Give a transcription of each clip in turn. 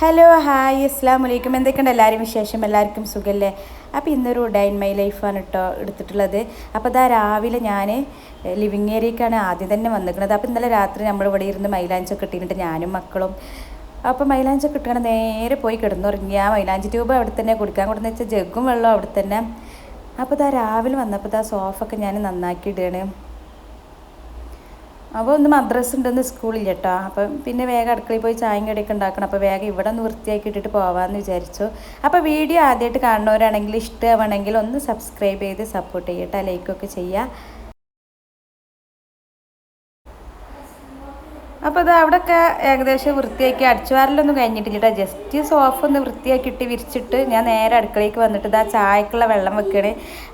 Hello hi അസ്സാം വലൈക്കും എന്തൊക്കെയുണ്ട് എല്ലാവരും വിശേഷം? എല്ലാവർക്കും സുഖമല്ലേ അപ്പോൾ ഇന്നൊരു ഡൈൻ മൈ ലൈഫാണ് കേട്ടോ എടുത്തിട്ടുള്ളത്. അപ്പോൾ അതാ രാവിലെ ഞാൻ ലിവിങ് ഏരിയക്കാണ് ആദ്യം തന്നെ വന്നിരിക്കുന്നത്. അപ്പോൾ ഇന്നലെ രാത്രി നമ്മൾ ഇവിടെ ഇരുന്ന് മൈലാഞ്ചൊക്കെ ഇട്ടിട്ട് ഞാനും മക്കളും. അപ്പോൾ മൈലാഞ്ചൊക്കെ കിട്ടുകയാണ് നേരെ പോയി കിടന്നുറങ്ങി. ആ മൈലാഞ്ചി ട്യൂബ് അവിടെ തന്നെ കുടിക്കാൻ കൊടുന്ന് വെച്ചാൽ ജഗ്ഗും വെള്ളം അവിടെ തന്നെ. അപ്പോൾ ഇതാ രാവിലെ വന്നപ്പോൾ ഇതാ സോഫൊക്കെ ഞാൻ നന്നാക്കി ഇടുകയാണ്. അപ്പോൾ ഒന്ന് മദ്രസ് ഉണ്ടെന്ന് സ്കൂളില്ല കേട്ടോ അപ്പം പിന്നെ വേഗം അടുക്കളയിൽ പോയി ചായയും കടിയൊക്കെ ഉണ്ടാക്കണം. അപ്പോൾ വേഗം ഇവിടെ ഒന്ന് വൃത്തിയാക്കി ഇട്ടിട്ട് പോകാമെന്ന് വിചാരിച്ചു. അപ്പോൾ വീഡിയോ ആദ്യമായിട്ട് കാണുന്നവരാണെങ്കിൽ ഇഷ്ടമാണെങ്കിൽ ഒന്ന് സബ്സ്ക്രൈബ് ചെയ്ത് സപ്പോർട്ട് ചെയ്യട്ടെ ലൈക്കൊക്കെ ചെയ്യുക അപ്പോൾ അത് അവിടെയൊക്കെ ഏകദേശം വൃത്തിയാക്കി. അടിച്ചുവാരലൊന്നും കഴിഞ്ഞിട്ടില്ല ജസ്റ്റ് സോഫ ഒന്ന് വൃത്തിയാക്കിയിട്ട് വിരിച്ചിട്ട് ഞാൻ നേരെ അടുക്കളയ്ക്ക് വന്നിട്ട് ഇതാ ചായക്കുള്ള വെള്ളം വെക്കണേ.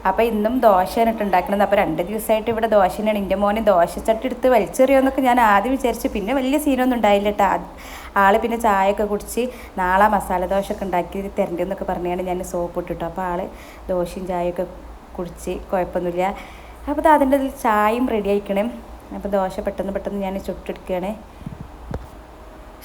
അപ്പോൾ ഇന്നും ദോശയാണ് ഇട്ട് ഉണ്ടാക്കണത്. അപ്പോൾ രണ്ട് ദിവസമായിട്ട് ഇവിടെ ദോശ തന്നെയാണ് എന്റെ മോനെ ദോശച്ചട്ടി എടുത്ത് വലിച്ചെറിയോന്നൊക്കെ ഞാൻ ആദ്യം വിചാരിച്ചു. പിന്നെ വലിയ സീനൊന്നും ഉണ്ടായില്ല കേട്ടോ ആൾ പിന്നെ ചായയൊക്കെ കുടിച്ച് നാളെ മസാല ദോശ ഒക്കെ ഉണ്ടാക്കി തരണ്ടെന്നൊക്കെ പറഞ്ഞാണ് ഞാൻ സോപ്പ് ഇട്ടിട്ടു. അപ്പോൾ ആൾ ദോശയും ചായയൊക്കെ കുടിച്ച് കുഴപ്പമൊന്നുമില്ല. അപ്പോൾ അതിന്റെ ചായയും റെഡി ആയിക്കണേ. അപ്പോൾ ദോശ പെട്ടെന്ന് പെട്ടെന്ന് ഞാൻ ചുട്ടെടുക്കുകയാണ്.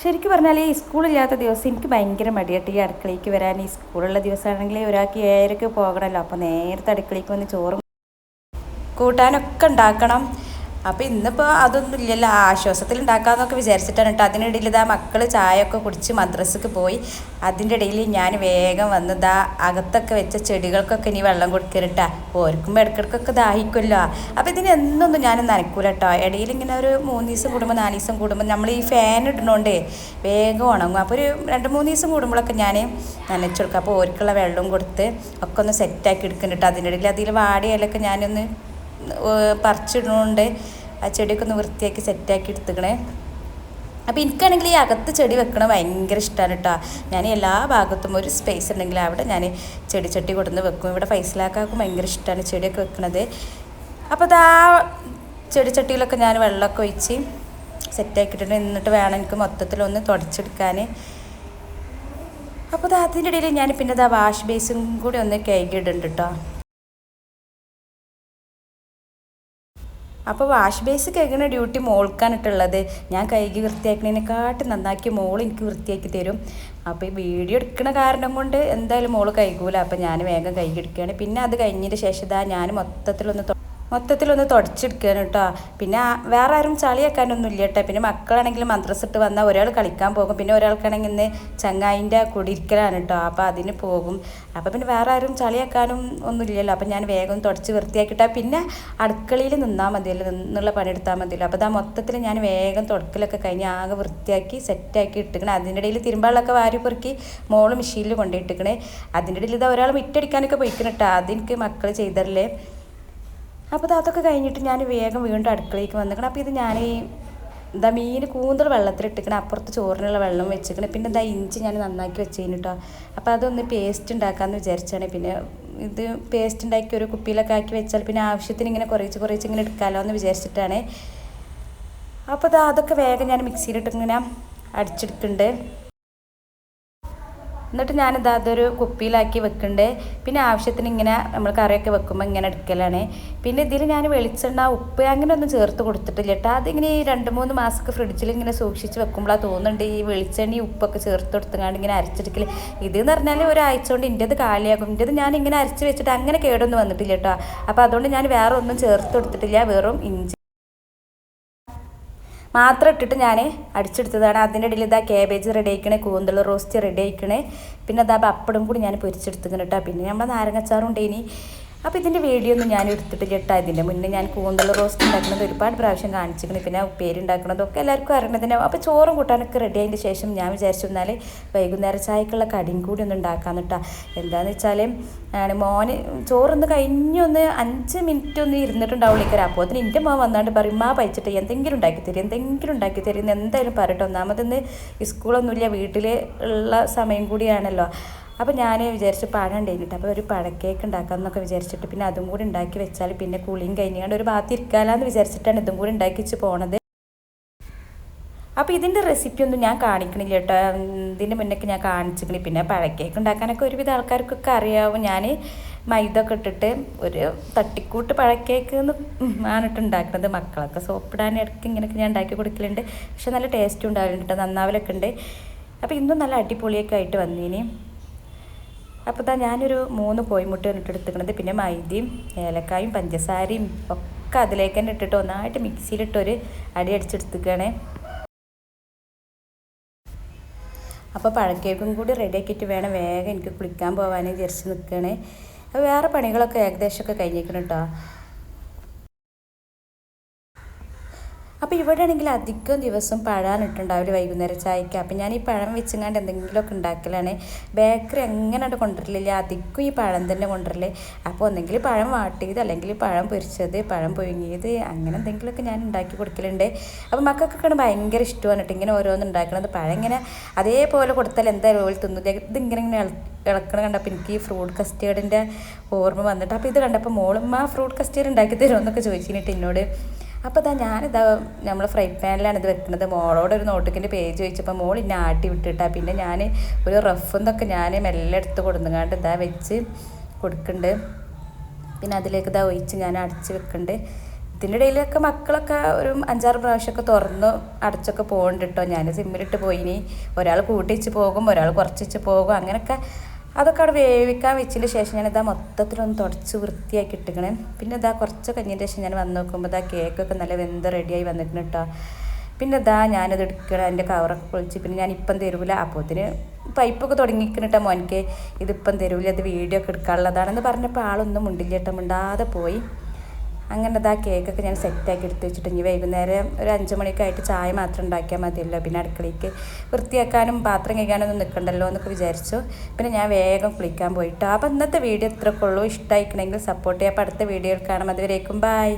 ശരിക്കും പറഞ്ഞാൽ ഈ സ്കൂളില്ലാത്ത ദിവസം എനിക്ക് ഭയങ്കര മടിയായിട്ട് ഈ അടുക്കളയ്ക്ക് വരാൻ ഈ സ്കൂളുള്ള ദിവസമാണെങ്കിൽ ഒരാൾക്ക് ഏഴരക്ക് പോകണമല്ലോ. അപ്പോൾ നേരത്തെ അടുക്കളയ്ക്ക് വന്ന് ചോറും കൂട്ടാനൊക്കെ ഉണ്ടാക്കണം. അപ്പോൾ ഇന്നിപ്പോൾ അതൊന്നും ഇല്ലല്ലോ. ആശ്വാസത്തിൽ ഉണ്ടാക്കാമെന്നൊക്കെ വിചാരിച്ചിട്ടാണ് കേട്ടോ അതിനിടയിൽ ഇതാ മക്കൾ ചായയൊക്കെ കുടിച്ച് മദ്രസക്ക് പോയി. അതിന്റെ ഇടയിൽ ഞാൻ വേഗം വന്ന് ഇതാ അകത്തൊക്കെ വെച്ച ചെടികൾക്കൊക്കെ ഇനി വെള്ളം കൊടുക്കരുട്ടാ ഓർക്കും ഇടക്കിടക്കൊക്കെ ദാഹിക്കുമല്ലോ അപ്പോൾ ഇതിന് എന്നൊന്നും ഞാൻ നനക്കൂല കേട്ടോ ഇടയിൽ ഇങ്ങനെ ഒരു മൂന്ന് ദിവസം കൂടുമ്പോൾ നാല് ദിവസം കൂടുമ്പോൾ നമ്മൾ ഈ ഫാൻ ഇടണോണ്ടേ വേഗം ഉണങ്ങും. അപ്പോൾ ഒരു രണ്ട് മൂന്ന് ദിവസം കൂടുമ്പോഴൊക്കെ ഞാൻ നനച്ചു കൊടുക്കും. അപ്പോൾ ഓർക്കുള്ള വെള്ളവും കൊടുത്ത് ഒക്കെ ഒന്ന് സെറ്റാക്കി എടുക്കുന്നുണ്ട് അതിന്റെ ഇടയിൽ അതിൽ വാടിയാലൊക്കെ ഞാനൊന്ന് പറിച്ചിടുന്നുണ്ട്. ആ ചെടിയൊക്കെ ഒന്ന് വൃത്തിയാക്കി സെറ്റാക്കി എടുത്തുക്കണേ. അപ്പോൾ എനിക്കാണെങ്കിൽ ഈ അകത്ത് ചെടി വെക്കണം ഭയങ്കര ഇഷ്ടമാണ് കേട്ടോ ഞാൻ എല്ലാ ഭാഗത്തും ഒരു സ്പേസ് ഉണ്ടെങ്കിൽ അവിടെ ഞാൻ ചെടി ചട്ടി കൊടുന്ന് വെക്കും. ഇവിടെ ഫൈസലാക്കാക്കും ഭയങ്കര ഇഷ്ടമാണ് ചെടിയൊക്കെ വെക്കണത്. അപ്പോൾ അതാ ചെടിച്ചട്ടിയിലൊക്കെ ഞാൻ വെള്ളമൊക്കെ ഒഴിച്ച് സെറ്റാക്കിയിട്ടുണ്ട് എന്നിട്ട് വേണം എനിക്ക് മൊത്തത്തിലൊന്ന് തുടച്ചെടുക്കാൻ അപ്പോൾ അതിന്റെ ഇടയിൽ ഞാൻ പിന്നെ അതാ വാഷ് ബേസും കൂടി ഒന്ന് കഴുകിയിടുന്നുണ്ട് കേട്ടോ അപ്പോൾ വാഷ് ബേസ് കഴുകുന്ന ഡ്യൂട്ടി മോൾക്കാനിട്ടുള്ളത് ഞാൻ കൈകി വൃത്തിയാക്കുന്നതിനെക്കാട്ടും നന്നാക്കി മോൾ എനിക്ക് വൃത്തിയാക്കി തരും. അപ്പോൾ ഈ വീഡിയോ എടുക്കുന്ന കാരണം കൊണ്ട് എന്തായാലും മോൾ കൈകൂല അപ്പോൾ ഞാൻ വേഗം കൈകി എടുക്കുകയാണ്. പിന്നെ അത് കഴിഞ്ഞതിന് ശേഷം ഞാൻ മൊത്തത്തിലൊന്ന് മൊത്തത്തിലൊന്ന് തുടച്ചെടുക്കുകയാണ് കേട്ടോ. പിന്നെ വേറെ ആരും ചളിയാക്കാനൊന്നും ഇല്ല കേട്ടോ. പിന്നെ മക്കളാണെങ്കിൽ മന്ത്രസിട്ട് വന്നാൽ ഒരാൾ കളിക്കാൻ പോകും. പിന്നെ ഒരാൾക്കാണെങ്കിൽ ഇന്ന് ചങ്ങായിന്റെ കുടിയിരിക്കലാണ് കേട്ടോ. അപ്പോൾ അതിന് പോകും. അപ്പോൾ പിന്നെ വേറെ ആരും ചളിയാക്കാനും ഒന്നും ഇല്ലല്ലോ അപ്പോൾ ഞാൻ വേഗം തുടച്ച് വൃത്തിയാക്കിയിട്ടാൽ പിന്നെ അടുക്കളയിൽ നിന്നാൽ മതിയല്ലോ. നിന്നുള്ള പണിയെടുത്താൽ മതിയല്ലോ. അപ്പോൾ അത് മൊത്തത്തിൽ ഞാൻ വേഗം തുടക്കലൊക്കെ കഴിഞ്ഞ് ആകെ വൃത്തിയാക്കി സെറ്റാക്കി ഇട്ടുക്കണം അതിന്റെ ഇടയിൽ തിരുമ്പാളൊക്കെ വാരി പെറുക്കി മോൾ മെഷീനിൽ കൊണ്ടിട്ടിക്കണേ അതിന്റെ ഇടയിൽ ഇതാ ഒരാൾ മിറ്റടിക്കാനൊക്കെ പോയിക്കണം കേട്ടോ. അതെനിക്ക് മക്കൾ ചെയ്തരല്ലേ അപ്പോൾ അതൊക്കെ കഴിഞ്ഞിട്ട് ഞാൻ വേഗം വീണ്ടും അടുക്കളയ്ക്ക് വന്നിക്കണം. അപ്പോൾ ഇത് ഞാൻ എന്താ മീൻ കൂന്തൽ വെള്ളത്തിലിട്ടിക്കണം അപ്പുറത്ത് ചോറിനുള്ള വെള്ളം വെച്ചിക്കണം. പിന്നെ എന്താ ഇഞ്ചി ഞാൻ നന്നാക്കി വെച്ചതിന് കേട്ടോ അപ്പോൾ അതൊന്ന് പേസ്റ്റ് ഉണ്ടാക്കാമെന്ന് വിചാരിച്ചാണ്. പിന്നെ ഇത് പേസ്റ്റ് ഉണ്ടാക്കി ഒരു കുപ്പിയിലൊക്കെ ആക്കി വെച്ചാൽ പിന്നെ ആവശ്യത്തിന് ഇങ്ങനെ കുറേച്ച് കുറേച്ച് ഇങ്ങനെ എടുക്കാമല്ലോ എന്ന് വിചാരിച്ചിട്ടാണ്. അപ്പോൾ അത് അതൊക്കെ വേഗം ഞാൻ മിക്സിയിലിട്ട് ഇങ്ങനെ അടിച്ചെടുക്കുന്നുണ്ട് എന്നിട്ട് ഞാനിത് അതൊരു കുപ്പിയിലാക്കി വെക്കണ്ടേ. പിന്നെ ആവശ്യത്തിന് ഇങ്ങനെ നമ്മൾ കറിയൊക്കെ വെക്കുമ്പോൾ ഇങ്ങനെ എടുക്കലാണ്. പിന്നെ ഇതിൽ ഞാൻ വെളിച്ചെണ്ണ ഉപ്പ് അങ്ങനെ ഒന്നും ചേർത്ത് കൊടുത്തിട്ടില്ല കേട്ടോ അതിങ്ങനെ ഈ രണ്ട് മൂന്ന് മാസമൊക്കെ ഫ്രിഡ്ജിൽ ഇങ്ങനെ സൂക്ഷിച്ച് വെക്കുമ്പോഴാണ് തോന്നുന്നുണ്ട് ഈ വെളിച്ചെണ്ണയും ഉപ്പൊക്കെ ചേർത്ത് കൊടുത്തങ്ങാണ്ട് ഇങ്ങനെ അരച്ചെടുക്കൽ ഇത് എന്ന് പറഞ്ഞാൽ ഒരാഴ്ച കൊണ്ട് ഇന്റെത് കാലിയാകും ഇന്റെത് ഞാൻ ഇങ്ങനെ അരച്ച് വെച്ചിട്ട് അങ്ങനെ കേടൊന്നും വന്നിട്ടില്ല കേട്ടോ അപ്പോൾ അതുകൊണ്ട് ഞാൻ വേറെ ഒന്നും ചേർത്ത് കൊടുത്തിട്ടില്ല. വെറും ഇഞ്ചി മാത്രം ഇട്ടിട്ട് ഞാൻ അടിച്ചെടുത്തതാണ്. അതിന്റെ ഇടയിൽ ഇതാ കേബേജ് റെഡി ആയിക്കണേ കൂന്തൽ റോസ്റ്റ് റെഡി ആയിക്കണേ. പിന്നെ അതാ പപ്പടും കൂടി ഞാൻ പൊരിച്ചെടുത്തിക്കണം കേട്ടോ പിന്നെ നമ്മൾ നാരങ്ങച്ചാറും ഉണ്ടേനി. അപ്പോൾ ഇതിന്റെ വീഡിയോ ഒന്നും ഞാൻ എടുത്തിട്ട് കേട്ടോ. ഇതിന്റെ മുന്നേ ഞാൻ കൂന്തൽ റോസ്റ്റ് ഉണ്ടാക്കുന്നത് ഒരുപാട് പ്രാവശ്യം കാണിച്ചിരിക്കണം പിന്നെ ഉപ്പേരി ഉണ്ടാക്കുന്നതൊക്കെ എല്ലാവർക്കും അറിയണതിന് അപ്പോൾ ചോറും കൂട്ടാനൊക്കെ റെഡി ആയതിന്റെ ശേഷം ഞാൻ വിചാരിച്ചു എന്നാൽ വൈകുന്നേരം ചായക്കുള്ള കടിയും കൂടി ഒന്ന് ഉണ്ടാക്കാമെന്ന് കേട്ടോ എന്താണെന്ന് വെച്ചാൽ മോന് ചോറൊന്ന് കഴിഞ്ഞൊന്ന് അഞ്ച് മിനിറ്റ് ഒന്ന് ഇരുന്നിട്ടുണ്ടാവുള്ളേക്കാരം അപ്പോൾ അതിന് എന്റെ മോൻ വന്നാണ്ട് പറയും മാ പഴിച്ചിട്ട് എന്തെങ്കിലും ഉണ്ടാക്കി തരും എന്തെങ്കിലും ഉണ്ടാക്കി തരും. എന്തായാലും പറയട്ടെ. ഒന്നാമതെന്ന് സ്കൂളൊന്നുമില്ല വീട്ടിൽ ഉള്ള സമയം കൂടിയാണല്ലോ. അപ്പോൾ ഞാൻ വിചാരിച്ച് പഴം ഉണ്ടായിട്ട് അപ്പോൾ ഒരു പഴക്കേക്ക് ഉണ്ടാക്കാം എന്നൊക്കെ വിചാരിച്ചിട്ട് പിന്നെ അതും കൂടി ഉണ്ടാക്കി വെച്ചാൽ പിന്നെ കുളിയും കഴിഞ്ഞാണ്ട് ഒരു ഭാഗത്ത് ഇരിക്കാലാന്ന് വിചാരിച്ചിട്ടാണ് ഇതും കൂടി ഉണ്ടാക്കി വെച്ച് പോണത്. അപ്പോൾ ഇതിന്റെ റെസിപ്പി ഒന്നും ഞാൻ കാണിക്കണില്ല കേട്ടോ. ഇതിന്റെ മുന്നേക്ക് ഞാൻ കാണിച്ചിട്ടുണ്ട് പിന്നെ പഴക്കേക്ക് ഉണ്ടാക്കാനൊക്കെ ഒരുവിധ ആൾക്കാർക്കൊക്കെ അറിയാവും. ഞാൻ മൈദ ഒക്കെ ഇട്ടിട്ട് ഒരു തട്ടിക്കൂട്ട് പഴക്കേക്ക് എന്ന് ആണിട്ട് ഉണ്ടാക്കുന്നത് മക്കളൊക്കെ സോപ്പിടാൻ ഇടയ്ക്ക് ഇങ്ങനെയൊക്കെ ഞാൻ ഉണ്ടാക്കി കൊടുക്കലുണ്ട്. പക്ഷെ നല്ല ടേസ്റ്റ് ഉണ്ടാവലുണ്ട് കേട്ടോ. നന്നാവലൊക്കെ ഉണ്ട്. അപ്പോൾ ഇന്നും നല്ല അടിപൊളിയൊക്കെ ആയിട്ട് വന്നീനി. അപ്പോൾ ഇതാ ഞാനൊരു മൂന്ന് കോഴിമുട്ട ഇട്ട് എടുത്തിക്കണത് പിന്നെ മൈദയും ഏലക്കായും പഞ്ചസാരയും ഒക്കെ അതിലേക്ക് തന്നെ ഇട്ടിട്ട് ഒന്നായിട്ട് മിക്സിയിലിട്ടൊരു അടി അടിച്ചെടുത്തിരിക്കുകയാണ്. അപ്പോൾ പഴക്കേക്കും കൂടി റെഡി ആക്കിയിട്ട് വേണം വേഗം എനിക്ക് കുളിക്കാൻ പോകാനും വിചാരിച്ച് അപ്പോൾ വേറെ പണികളൊക്കെ ഏകദേശമൊക്കെ കഴിഞ്ഞേക്കണം കേട്ടോ അപ്പോൾ ഇവിടെ ആണെങ്കിൽ അധികം ദിവസം പഴാനിട്ടുണ്ടാവില്ല വൈകുന്നേരം ചായക്ക്. അപ്പം ഞാൻ ഈ പഴം വെച്ചങ്ങാണ്ട് എന്തെങ്കിലുമൊക്കെ ഉണ്ടാക്കലാണ്. ബേക്കറി അങ്ങനെ കൊണ്ടുവരലില്ല. അധികം ഈ പഴം തന്നെ കൊണ്ടുവരൽ. അപ്പോൾ ഒന്നെങ്കിൽ പഴം വാട്ടിയത് അല്ലെങ്കിൽ പഴം പൊരിച്ചത് പഴം പുഴുങ്ങിയത് അങ്ങനെ എന്തെങ്കിലുമൊക്കെ ഞാൻ ഉണ്ടാക്കി കൊടുക്കലുണ്ട്. അപ്പോൾ മക്കൾക്കൊക്കെ ഭയങ്കര ഇഷ്ടമാണ് കേട്ടോ ഇങ്ങനെ ഓരോന്ന് ഉണ്ടാക്കണത്. പഴം ഇങ്ങനെ അതേപോലെ കൊടുത്താൽ എന്തായാലും പോലെ തിന്നു? ഇതിങ്ങനെ ഇങ്ങനെ ഇളക്കണം കണ്ടപ്പോൾ എനിക്ക് ഈ ഫ്രൂട്ട് കസ്റ്റേർഡിന്റെ ഓർമ്മ വന്നിട്ട്. അപ്പോൾ ഇത് കണ്ടപ്പോൾ മോളും ആ ഫ്രൂട്ട് കസ്റ്റേർഡ് ഉണ്ടാക്കി തരുമോ? എന്നൊക്കെ ചോദിച്ചിട്ട് എന്നോട് അപ്പോൾ ഇതാ ഞാനിതാ നമ്മൾ ഫ്രൈ പാനിലാണ് ഇത് വെക്കുന്നത്. മോളോട് ഒരു നോട്ടിക്കിന്റെ പേജ് ചോദിച്ചപ്പോൾ മോൾ ഇന്നെ ആട്ടി വിട്ടിട്ടാ. പിന്നെ ഞാൻ ഒരു റഫ് എന്നൊക്കെ ഞാൻ മെല്ലെ എടുത്ത് കൊടുങ്ങാണ്ട് ഇതാ വെച്ച് കൊടുക്കുന്നുണ്ട് പിന്നെ അതിലേക്ക് ഇതാ ഒഴിച്ച് ഞാൻ അടച്ച് വെക്കുന്നുണ്ട് ഇതിന്റെ ഇടയിലൊക്കെ മക്കളൊക്കെ ഒരു അഞ്ചാറ് പ്രാവശ്യമൊക്കെ തുറന്ന് അടച്ചൊക്കെ പോകുന്നുണ്ട് കേട്ടോ ഞാൻ സിമ്മിലിട്ട് പോയിനി. ഒരാൾ കൂട്ടിച്ച് പോകും ഒരാൾ കുറച്ചിച്ച് പോകും. അങ്ങനെയൊക്കെ അതൊക്കെ അവിടെ വേവിക്കാൻ വെച്ചതിന് ശേഷം ഞാൻ ഇതാ മൊത്തത്തിലൊന്ന് തുടച്ച് വൃത്തിയാക്കി ഇട്ടിക്കണേ. പിന്നെ ഇതാ കുറച്ച് കഴിഞ്ഞതിന് ശേഷം ഞാൻ വന്ന് നോക്കുമ്പോൾ ഇതാ കേക്കൊക്കെ നല്ല വെന്ത് റെഡിയായി വന്നിട്ടുണ്ട് കേട്ടോ പിന്നെ ഇതാ ഞാനത് എടുക്കണം എന്റെ കവറൊക്കെ പൊളിച്ച്. പിന്നെ ഞാൻ ഇപ്പം തരൂല. അപ്പോത്തിന് പൈപ്പൊക്കെ തുടങ്ങിക്കണിട്ട മോനിക്ക് ഇതിപ്പം തരൂല അത് വീഡിയോ ഒക്കെ എടുക്കാനുള്ളതാണെന്ന് പറഞ്ഞപ്പോൾ ആളൊന്നും മുണ്ടില്ല കേട്ടോ മിണ്ടാതെ പോയി. അങ്ങനെ ആ കേക്കൊക്കെ ഞാൻ സെറ്റാക്കി എടുത്ത് വെച്ചിട്ട് ഇനി വൈകുന്നേരം ഒരു അഞ്ച് മണിക്കായിട്ട് ചായ മാത്രം ഉണ്ടാക്കിയാൽ മതിയല്ലോ. പിന്നെ അടുക്കളയ്ക്ക് വൃത്തിയാക്കാനും പാത്രം കഴിക്കാനൊന്നും നിൽക്കണ്ടല്ലോ എന്നൊക്കെ വിചാരിച്ചു. പിന്നെ ഞാൻ വേഗം കുളിക്കാൻ പോയിട്ട്. അപ്പോൾ ഇന്നത്തെ വീഡിയോ ഇത്രക്കുള്ളൂ ഇഷ്ടമായിക്കണമെങ്കിൽ സപ്പോർട്ട് ചെയ്യാം. അപ്പോൾ അടുത്ത വീഡിയോയിൽ കാണാം. അതുവരേക്കും ബായ്